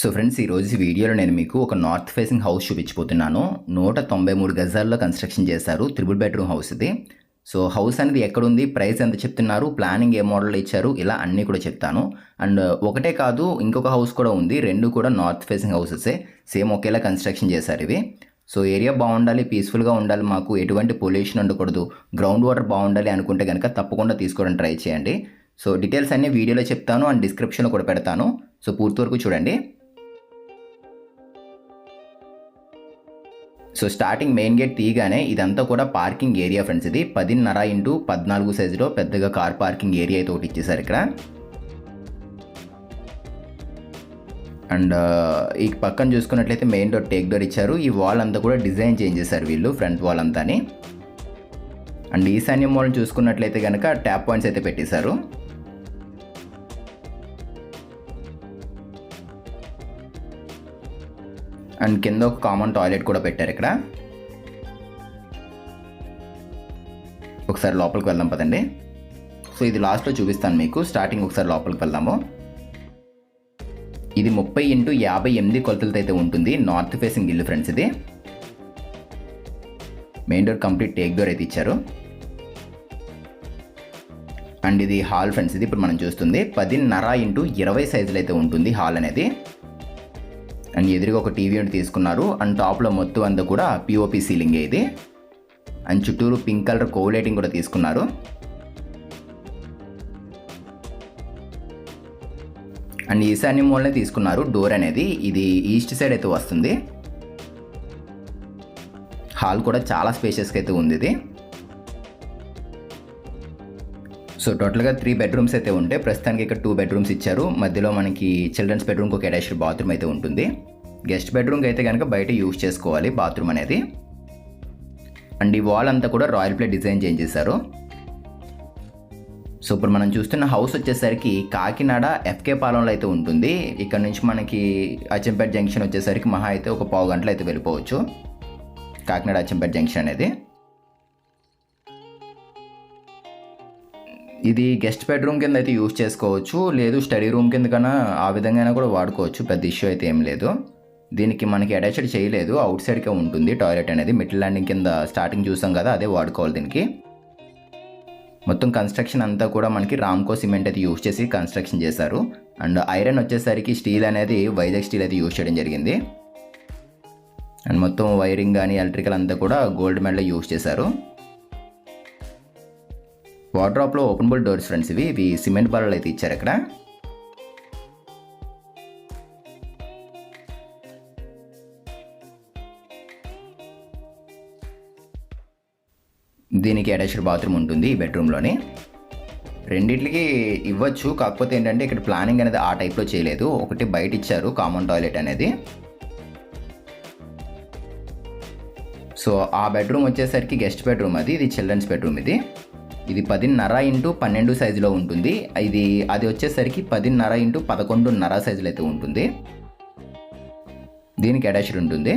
So friends ఈరోజు ఈ వీడియోలో నేను మీకు ఒక నార్త్ ఫేసింగ్ హౌస్ చూపించిపోతున్నాను నూట తొంభై మూడు గజాల్లో కన్స్ట్రక్షన్ చేశారు త్రిబుల్ బెడ్రూమ్ హౌస్ ఇది సో హౌస్ అనేది ఎక్కడుంది ప్రైస్ ఎంత చెప్తున్నారు ప్లానింగ్ ఏ మోడల్ ఇచ్చారు ఇలా అన్నీ కూడా చెప్తాను. అండ్ ఒకటే కాదు ఇంకొక హౌస్ కూడా ఉంది రెండు కూడా నార్త్ ఫేసింగ్ హౌసెసే సేమ్ ఒకేలా కన్స్ట్రక్షన్ చేశారు ఇవి. సో ఏరియా బాగుండాలి పీస్ఫుల్గా ఉండాలి మాకు ఎటువంటి పొల్యూషన్ ఉండకూడదు గ్రౌండ్ వాటర్ బాగుండాలి అనుకుంటే కనుక తప్పకుండా తీసుకోవడం ట్రై చేయండి. సో డీటెయిల్స్ అన్నీ వీడియోలో చెప్తాను అండ్ డిస్క్రిప్షన్లో కూడా పెడతాను. సో పూర్తి వరకు చూడండి. సో స్టార్టింగ్ మెయిన్ గేట్ తీయగానే ఇదంతా కూడా పార్కింగ్ ఏరియా ఫ్రెండ్స్ ఇది పదిన్నర ఇంటూ పద్నాలుగు సైజులో పెద్దగా కార్ పార్కింగ్ ఏరియా అయితే ఒకటి ఇచ్చేసారు ఇక్కడ. అండ్ uh, ఈ పక్కన చూసుకున్నట్లయితే మెయిన్ డోర్ టేక్ డోర్ ఇచ్చారు. ఈ వాల్ అంతా కూడా డిజైన్ చేంజ్ చేశారు వీళ్ళు ఫ్రంట్ వాల్ అంతాని. అండ్ ఈశాన్యం వాల్ చూసుకున్నట్లయితే కనుక ట్యాప్ పాయింట్స్ అయితే పెట్టేశారు. అండ్ కింద ఒక కామన్ టాయిలెట్ కూడా పెట్టారు ఇక్కడ. ఒకసారి లోపలికి వెళ్దాం పదండి. సో ఇది లాస్ట్లో చూపిస్తాను మీకు. స్టార్టింగ్ ఒకసారి లోపలికి వెళ్దాము. ఇది ముప్పై ఇంటూ యాభై ఎనిమిది కొలతలతో అయితే ఉంటుంది. నార్త్ ఫేసింగ్ ఇల్లు ఫ్రెండ్స్ ఇది. Main door complete teak door అయితే ఇచ్చారు. అండ్ ఇది హాల్ ఫ్రెండ్స్ ఇది. ఇప్పుడు మనం చూస్తుంది. పదిన్నర ఇంటూ ఇరవై సైజులు అయితే ఉంటుంది హాల్ అనేది. అండ్ ఎదురుగా ఒక టీవీ అని తీసుకున్నారు. అండ్ టాప్లో మొత్తం అంతా కూడా పిఓపి సీలింగ్ ఇది. అండ్ చుట్టూరు పింక్ కలర్ కోలైటింగ్ కూడా తీసుకున్నారు. అండ్ ఈశాన్య మూలనే తీసుకున్నారు డోర్ అనేది. ఇది ఈస్ట్ సైడ్ అయితే వస్తుంది. హాల్ కూడా చాలా స్పేషియస్గా అయితే ఉంది ఇది. సో టోటల్గా త్రీ బెడ్రూమ్స్ అయితే ఉంటాయి ప్రస్తుతానికి ఇక్కడ టూ బెడ్రూమ్స్ ఇచ్చారు. మధ్యలో మనకి చిల్డ్రన్స్ బెడ్రూమ్కి ఒక అటాచ్డ్ బాత్రూమ్ అయితే ఉంటుంది. గెస్ట్ బెడ్రూమ్కి అయితే కనుక బయట యూజ్ చేసుకోవాలి బాత్రూమ్ అనేది. అండ్ ఈ వాల్ అంతా కూడా రాయల్ ప్లే డిజైన్ చేంజ్ చేశారు. సో ఇప్పుడు మనం చూస్తున్న హౌస్ వచ్చేసరికి కాకినాడ ఎఫ్కే పాలెంలో అయితే ఉంటుంది. ఇక్కడ నుంచి మనకి అచ్చంపేట జంక్షన్ వచ్చేసరికి మహా అయితే ఒక పావు గంటలు అయితే వెళ్ళిపోవచ్చు. కాకినాడ అచ్చంపేట జంక్షన్ అనేది. ఇది గెస్ట్ బెడ్రూమ్ కింద అయితే యూజ్ చేసుకోవచ్చు. లేదు స్టడీ రూమ్ కింద కన్నా ఆ విధంగా కూడా వాడుకోవచ్చు. పెద్ద ఇష్యూ అయితే ఏం లేదు. దీనికి మనకి అటాచ్డ్ చేయలేదు. అవుట్ సైడ్కే ఉంటుంది. టాయిలెట్ అనేది మిడిల్ ల్యాండింగ్ కింద స్టార్టింగ్ చూసాం కదా అదే వాడుకోవాలి దీనికి. మొత్తం కన్స్ట్రక్షన్ అంతా కూడా మనకి రామ్కో సిమెంట్ అయితే యూజ్ చేసి కన్స్ట్రక్షన్ చేశారు. అండ్ ఐరన్ వచ్చేసరికి స్టీల్ అనేది వైజాగ్ స్టీల్ అయితే యూజ్ చేయడం జరిగింది. అండ్ మొత్తం వైరింగ్ కానీ ఎలక్ట్రికల్ అంతా కూడా గోల్డ్ మెడల్ యూజ్ చేశారు. వార్డ్రాప్లో ఓపెన్బుల్ డోర్స్ ఫ్రెండ్స్ ఇవి. ఇవి సిమెంట్ బాలలు అయితే ఇచ్చారు అక్కడ. దీనికి అటాచ్డ్ బాత్రూమ్ ఉంటుంది ఈ బెడ్రూమ్లోని. రెండిట్లకి ఇవ్వచ్చు కాకపోతే ఏంటంటే ఇక్కడ ప్లానింగ్ అనేది ఆ టైప్లో చేయలేదు. ఒకటి బయట ఇచ్చారు కామన్ టాయిలెట్ అనేది. సో ఆ బెడ్రూమ్ వచ్చేసరికి గెస్ట్ బెడ్రూమ్ అది ఇది చిల్డ్రన్స్ బెడ్రూమ్ ఇది. ఇది పదిన్నర ఇంటూ పన్నెండు సైజులో ఉంటుంది. ఇది అది వచ్చేసరికి పదిన్నర ఇంటూ పదకొండున్నర సైజులో అయితే ఉంటుంది. దీనికి అటాచ్డ్ ఉంటుంది.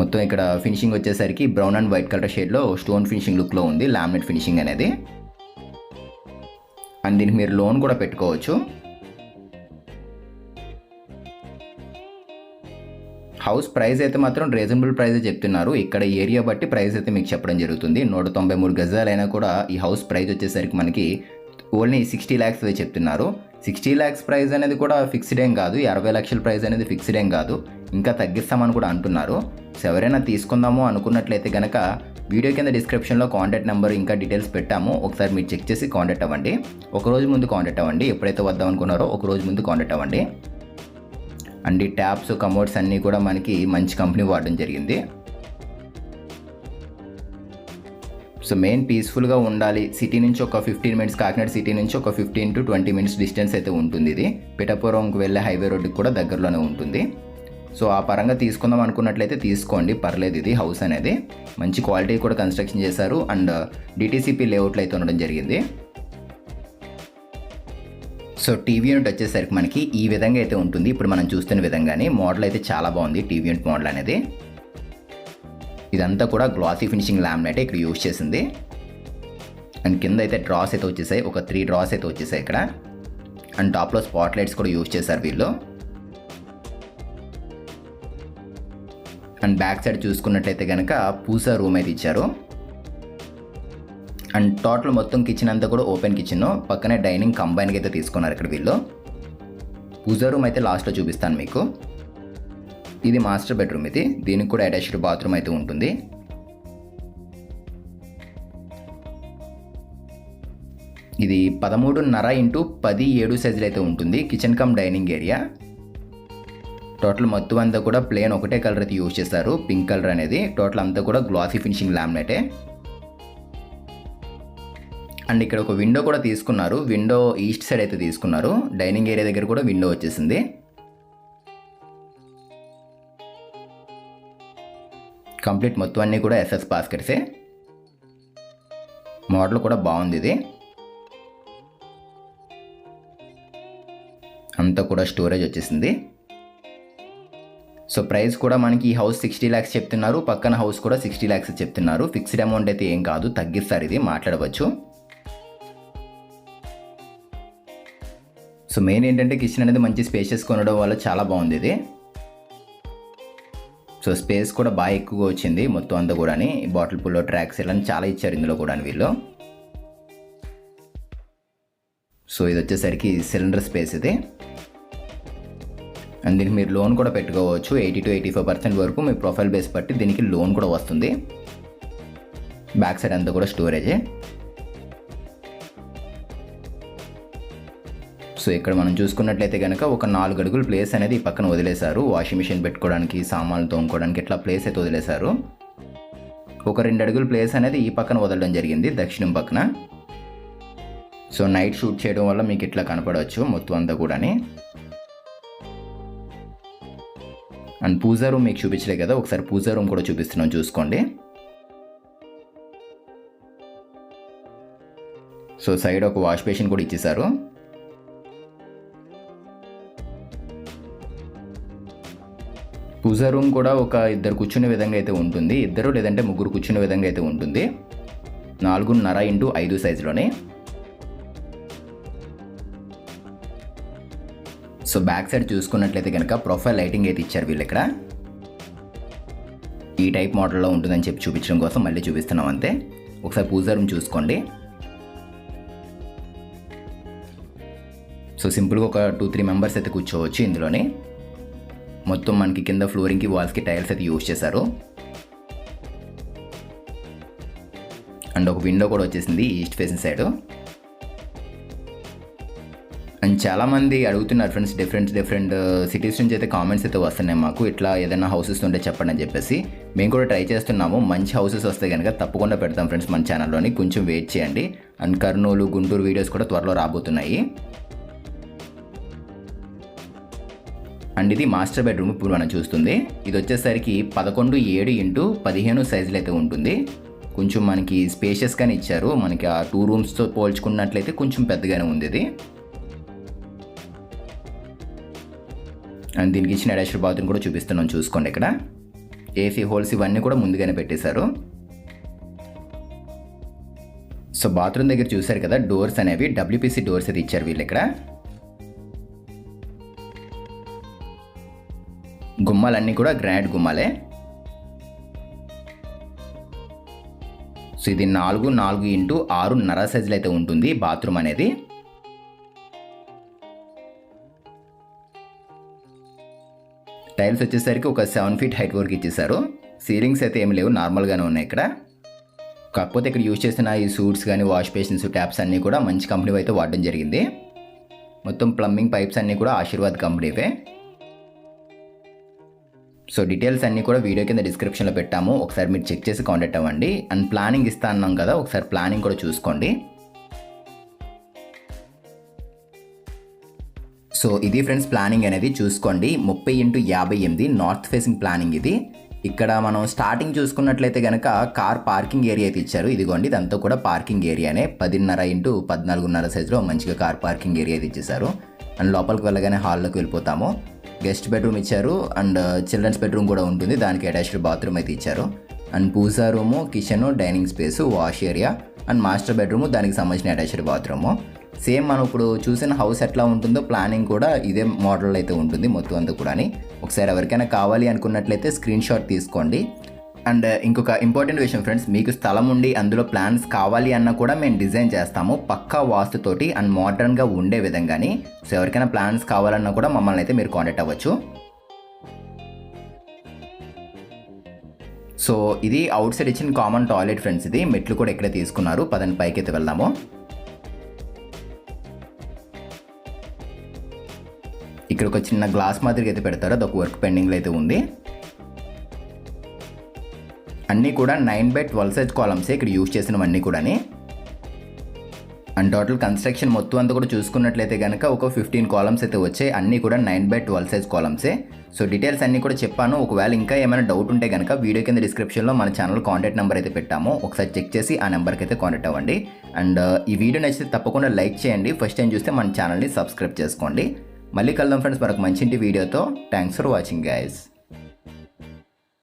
మొత్తం ఇక్కడ ఫినిషింగ్ వచ్చేసరికి బ్రౌన్ అండ్ వైట్ కలర్ షేడ్లో స్టోన్ ఫినిషింగ్ లుక్లో ఉంది లామినేట్ ఫినిషింగ్ అనేది. అండ్ దీనికి మీరు లోన్ కూడా పెట్టుకోవచ్చు. హౌస్ ప్రైస్ అయితే మాత్రం రీజనబుల్ ప్రైస్ చెప్తున్నారు. ఇక్కడ ఏరియా బట్టి ప్రైస్ అయితే మీకు చెప్పడం జరుగుతుంది. నూట తొంభై మూడు గజాలైనా కూడా ఈ హౌస్ ప్రైస్ వచ్చేసరికి మనకి ఓన్లీ సిక్స్టీ ల్యాక్స్ చెప్తున్నారు. సిక్స్టీ ల్యాక్స్ ప్రైస్ అనేది కూడా ఫిక్స్డ్ ఏం కాదు అరవై లక్షల ప్రైస్ అనేది ఫిక్స్డ్ ఏం కాదు. ఇంకా తగ్గిస్తామని కూడా అంటున్నారు. సో ఎవరైనా తీసుకుందాము అనుకున్నట్లయితే కనుక వీడియో కింద డిస్క్రిప్షన్లో కాంటాక్ట్ నెంబర్ ఇంకా డీటెయిల్స్ పెట్టాము. ఒకసారి మీరు చెక్ చేసి కాంటాక్ట్ అవ్వండి. ఒక రోజు ముందు కాంటాక్ట్ అవ్వండి. ఎప్పుడైతే వద్దాం అనుకున్నారో ఒక రోజు ముందు కాంటాక్ట్ అవ్వండి. అండ్ ఈ ట్యాప్స్ కమోడ్స్ అన్నీ కూడా మనకి మంచి కంపెనీ వాడడం జరిగింది. సో మెయిన్ పీస్ఫుల్గా ఉండాలి. సిటీ నుంచి ఒక ఫిఫ్టీన్ మినిట్స్ కాకినాడ సిటీ నుంచి ఒక fifteen to twenty minutes distance అయితే ఉంటుంది ఇది. పిఠాపురంకి వెళ్ళే హైవే రోడ్డుకి కూడా దగ్గరలోనే ఉంటుంది. సో ఆ పరంగా తీసుకుందాం అనుకున్నట్లయితే తీసుకోండి. పర్లేదు ఇది హౌస్ అనేది. మంచి క్వాలిటీ కూడా కన్స్ట్రక్షన్ చేశారు. అండ్ డిటీసీపీ లేఅవుట్లు అయితే ఉండడం జరిగింది. సో టీవీ యూనిట్ వచ్చేసరికి మనకి ఈ విధంగా అయితే ఉంటుంది. ఇప్పుడు మనం చూస్తున్న విధంగానే మోడల్ అయితే చాలా బాగుంది. టీవీ యూనిట్ మోడల్ అనేది. ఇదంతా కూడా గ్లాసీ ఫినిషింగ్ లామినేట్ ఇక్కడ యూజ్ చేసింది. అండ్ కింద అయితే డ్రాస్ అయితే వచ్చేసాయి. ఒక త్రీ డ్రాస్ అయితే వచ్చేసాయి ఇక్కడ. అండ్ టాప్లో స్పాట్ లైట్స్ కూడా యూజ్ చేశారు వీళ్ళు. అండ్ బ్యాక్ సైడ్ చూసుకున్నట్టయితే కనుక పూసా రూమ్ అయితే ఇచ్చారు. అండ్ టోటల్ మొత్తం కిచెన్ అంతా కూడా ఓపెన్ కిచెన్ పక్కనే డైనింగ్ కంబైన్గా అయితే తీసుకున్నారు ఇక్కడ వీళ్ళు. పూజా రూమ్ అయితే లాస్ట్లో చూపిస్తాను మీకు. ఇది మాస్టర్ బెడ్రూమ్ ఇది. దీనికి కూడా అటాచ్డ్ బాత్రూమ్ అయితే ఉంటుంది. ఇది పదమూడున్నర ఇంటూ పది ఏడు సైజులు అయితే ఉంటుంది. Kitchen cum dining area. Total మొత్తం అంతా కూడా ప్లేన్ ఒకటే కలర్ అయితే యూజ్ చేస్తారు. పింక్ కలర్ అనేది. టోటల్ అంతా కూడా గ్లాసీ ఫినిషింగ్ లామినేటే. అండ్ ఇక్కడ ఒక విండో కూడా తీసుకున్నారు. విండో ఈస్ట్ సైడ్ అయితే తీసుకున్నారు. డైనింగ్ ఏరియా దగ్గర కూడా విండో వచ్చేసింది. కంప్లీట్ మొత్తం అన్నీ కూడా ఎస్ఎస్ బాస్కెట్సే మోడల్ కూడా బాగుంది ఇది. అంతా కూడా స్టోరేజ్ వచ్చేసింది. సో ప్రైస్ కూడా మనకి ఈ హౌస్ సిక్స్టీ ల్యాక్స్ చెప్తున్నారు. పక్కన హౌస్ కూడా సిక్స్టీ ల్యాక్స్ చెప్తున్నారు. ఫిక్స్డ్ అమౌంట్ అయితే ఏం కాదు. తగ్గిస్తారు ఇది మాట్లాడవచ్చు. సో మెయిన్ ఏంటంటే కిచెన్ అనేది మంచి స్పేసెస్ కొనడం వల్ల చాలా బాగుంది ఇది. సో స్పేస్ కూడా బాగా ఎక్కువగా వచ్చింది. మొత్తం అంతా కూడా బాటిల్ పుల్లో ట్రాక్స్ ఇలా చాలా ఇచ్చారు ఇందులో కూడా వీళ్ళు. సో ఇది వచ్చేసరికి సిలిండర్ స్పేస్ ఇది. అండ్ దీనికి మీరు లోన్ కూడా పెట్టుకోవచ్చు. Eighty to eighty five percent వరకు మీ ప్రొఫైల్ బేస్ బట్టి దీనికి లోన్ కూడా వస్తుంది. బ్యాక్ సైడ్ అంతా కూడా స్టోరేజే సో ఇక్కడ మనం చూసుకున్నట్లయితే కనుక ఒక నాలుగు అడుగులు ప్లేస్ అనేది ఈ పక్కన వదిలేశారు. వాషింగ్ మిషన్ పెట్టుకోవడానికి సామాన్లు తోముకోవడానికి ఇట్లా ప్లేస్ అయితే వదిలేశారు. ఒక రెండు అడుగుల ప్లేస్ అనేది ఈ పక్కన వదలడం జరిగింది దక్షిణం పక్కన. సో నైట్ షూట్ చేయడం వల్ల మీకు ఇట్లా కనపడవచ్చు మొత్తం అంతా కూడాని. అండ్ పూజా రూమ్ మీకు చూపించలే కదా ఒకసారి పూజా రూమ్ కూడా చూపిస్తున్నాం చూసుకోండి. సో సైడ్ ఒక వాష్ బేసిన్ కూడా ఇచ్చేసారు పూజా రూమ్ కూడా ఒక ఇద్దరు కూర్చునే విధంగా అయితే ఉంటుంది. ఇద్దరు లేదంటే ముగ్గురు కూర్చునే విధంగా అయితే ఉంటుంది. నాలుగున్నర ఇంటూ ఐదు సైజులోనే. సో బ్యాక్ సైడ్ చూసుకున్నట్లయితే కనుక ప్రొఫైల్ లైటింగ్ అయితే ఇచ్చారు వీళ్ళు ఇక్కడ ఈ టైప్ మోడల్లో ఉంటుందని చెప్పి చూపించడం కోసం మళ్ళీ చూపిస్తున్నాం అంతే. ఒకసారి పూజా రూమ్ చూసుకోండి. సో సింపుల్గా ఒక టూ త్రీ మెంబర్స్ అయితే కూర్చోవచ్చు ఇందులోనే. మొత్తం మనకి కింద ఫ్లోరింగ్కి వాల్స్కి టైల్స్ అయితే యూజ్ చేశారు. అండ్ ఒక విండో కూడా వచ్చేసింది ఈస్ట్ ఫేసింగ్ సైడ్. అండ్ చాలామంది అడుగుతున్నారు friends different different uh, cities నుంచి అయితే కామెంట్స్ అయితే వస్తున్నాయి మాకు. ఇట్లా ఏదైనా హౌసెస్ ఉంటే చెప్పండి అని చెప్పేసి. మేము కూడా ట్రై చేస్తున్నాము. మంచి హౌసెస్ వస్తే కనుక తప్పకుండా పెడతాం ఫ్రెండ్స్ మన ఛానల్లోని. కొంచెం వెయిట్ చేయండి. అండ్ కర్నూలు గుంటూరు వీడియోస్ కూడా త్వరలో రాబోతున్నాయి. అండ్ ఇది మాస్టర్ బెడ్రూమ్ ఇప్పుడు మనం చూస్తుంది. ఇది వచ్చేసరికి పదకొండు ఏడు ఇంటూ పదిహేను సైజులు అయితే ఉంటుంది. కొంచెం మనకి స్పేషియస్గానే ఇచ్చారు. మనకి ఆ టూ రూమ్స్తో పోల్చుకున్నట్లయితే కొంచెం పెద్దగానే ఉంది ఇది. అండ్ దీనికి ఇచ్చిన అటాచ్డ్ బాత్రూమ్ కూడా చూపిస్తున్నాం. చూసుకోండి ఇక్కడ. ఏసీ హోల్స్ ఇవన్నీ కూడా ముందుగానే పెట్టేశారు. సో బాత్రూమ్ దగ్గర చూశారు కదా డోర్స్ అనేవి డబ్ల్యూపీసీ డోర్స్ అయితే ఇచ్చారు వీళ్ళు ఇక్కడ. గుమ్మాలన్నీ కూడా గ్రానైట్ గుమ్మాలే. సో ఇది నాలుగు నాలుగు ఇంటూ ఆరున్నర సైజులు అయితే ఉంటుంది బాత్రూమ్ అనేది. టైల్స్ వచ్చేసరికి ఒక సెవెన్ ఫీట్ హైట్ వరకు ఇచ్చేసారు సీలింగ్స్ అయితే ఏమి లేవు నార్మల్గానే ఉన్నాయి ఇక్కడ. కాకపోతే ఇక్కడ యూజ్ చేసిన ఈ సూట్స్ కానీ వాష్ బేసిన్స్ ట్యాప్స్ అన్నీ కూడా మంచి కంపెనీ అయితే వాడడం జరిగింది. మొత్తం ప్లంబింగ్ పైప్స్ అన్నీ కూడా ఆశీర్వాద్ కంపెనీవే. సో డీటెయిల్స్ అన్నీ కూడా వీడియో కింద డిస్క్రిప్షన్లో పెట్టాము. ఒకసారి మీరు చెక్ చేసి కాంటాక్ట్ అవ్వండి. అండ్ ప్లానింగ్ ఇస్తా అన్నాం కదా ఒకసారి ప్లానింగ్ కూడా చూసుకోండి. సో ఇది ఫ్రెండ్స్ ప్లానింగ్ అనేది చూసుకోండి. ముప్పై ఇంటూ యాభై ఎనిమిది నార్త్ ఫేసింగ్ ప్లానింగ్ ఇది. ఇక్కడ మనం స్టార్టింగ్ చూసుకున్నట్లయితే కనుక కార్ పార్కింగ్ ఏరియా అయితే ఇచ్చారు. ఇదిగోండి ఇదంతా కూడా పార్కింగ్ ఏరియానే. పదిన్నర ఇంటూ పద్నాలుగున్నర సైజులో మంచిగా కార్ పార్కింగ్ ఏరియా అయితే ఇచ్చేసారు అండ్ లోపలికి వెళ్ళగానే హాల్లోకి వెళ్ళిపోతాము. గెస్ట్ బెడ్రూమ్ ఇచ్చారు అండ్ చిల్డ్రన్స్ బెడ్రూమ్ కూడా ఉంటుంది. దానికి అటాచ్డ్ బాత్రూమ్ అయితే ఇచ్చారు. And puja room kitchen dining space wash area and master bedroom దానికి సంబంధించిన అటాచ్డ్ బాత్రూము. సేమ్ మనం ఇప్పుడు చూసిన హౌస్ ఎట్లా ఉంటుందో ప్లానింగ్ కూడా ఇదే మోడల్ అయితే ఉంటుంది మొత్తం అంతా కూడా ఒకసారి ఎవరికైనా కావాలి అనుకున్నట్లయితే స్క్రీన్ షాట్ తీసుకోండి. అండ్ ఇంకొక ఇంపార్టెంట్ విషయం ఫ్రెండ్స్ మీకు స్థలం ఉండి అందులో ప్లాన్స్ కావాలి అన్న కూడా మేము డిజైన్ చేస్తాము పక్కా వాస్తుతోటి అండ్ మోడర్న్గా ఉండే విధంగాని. సో ఎవరికైనా ప్లాన్స్ కావాలన్నా కూడా మమ్మల్ని అయితే మీరు కాంటాక్ట్ అవ్వచ్చు. సో ఇది అవుట్ సైడ్ ఇచ్చిన కామన్ టాయిలెట్ ఫ్రెండ్స్ ఇది మెట్లు కూడా ఇక్కడే తీసుకున్నారు పదని పైకి అయితే వెళ్దాము. ఇక్కడ ఒక చిన్న గ్లాస్ మాదిరిగా అయితే పెడతారు అదొక వర్క్ పెండింగ్లో అయితే ఉంది. అన్నీ కూడా నైన్ బై ట్వెల్వ్ సైజ్ కాలమ్సే ఇక్కడ యూజ్ చేసినవన్నీ కూడాని. అండ్ టోటల్ కన్స్ట్రక్షన్ మొత్తం అంతా కూడా చూసుకున్నట్లయితే కనుక ఒక ఫిఫ్టీన్ కాలమ్స్ అయితే వచ్చాయి. అన్నీ కూడా నైన్ బై ట్వెల్వ్ సైజ్ కాలమ్సే సో డీటెయిల్స్ అన్నీ కూడా చెప్పాను. ఒకవేళ ఇంకా ఏమైనా డౌట్ ఉంటే కనుక వీడియో కింద డిస్క్రిప్షన్లో మన ఛానల్ కాంటాక్ట్ నెంబర్ అయితే పెట్టాము. ఒకసారి చెక్ చేసి ఆ నెంబర్కి అయితే కాంటాక్ట్ అవ్వండి. అండ్ uh, ఈ వీడియో నచ్చితే తప్పకుండా లైక్ చేయండి. ఫస్ట్ టైం చూస్తే మన ఛానల్ని సబ్స్క్రైబ్ చేసుకోండి. మళ్ళీ కలుద్దాం ఫ్రెండ్స్ మరొక మంచి ఇంటి వీడియోతో థ్యాంక్స్ ఫర్ వాచింగ్ గైస్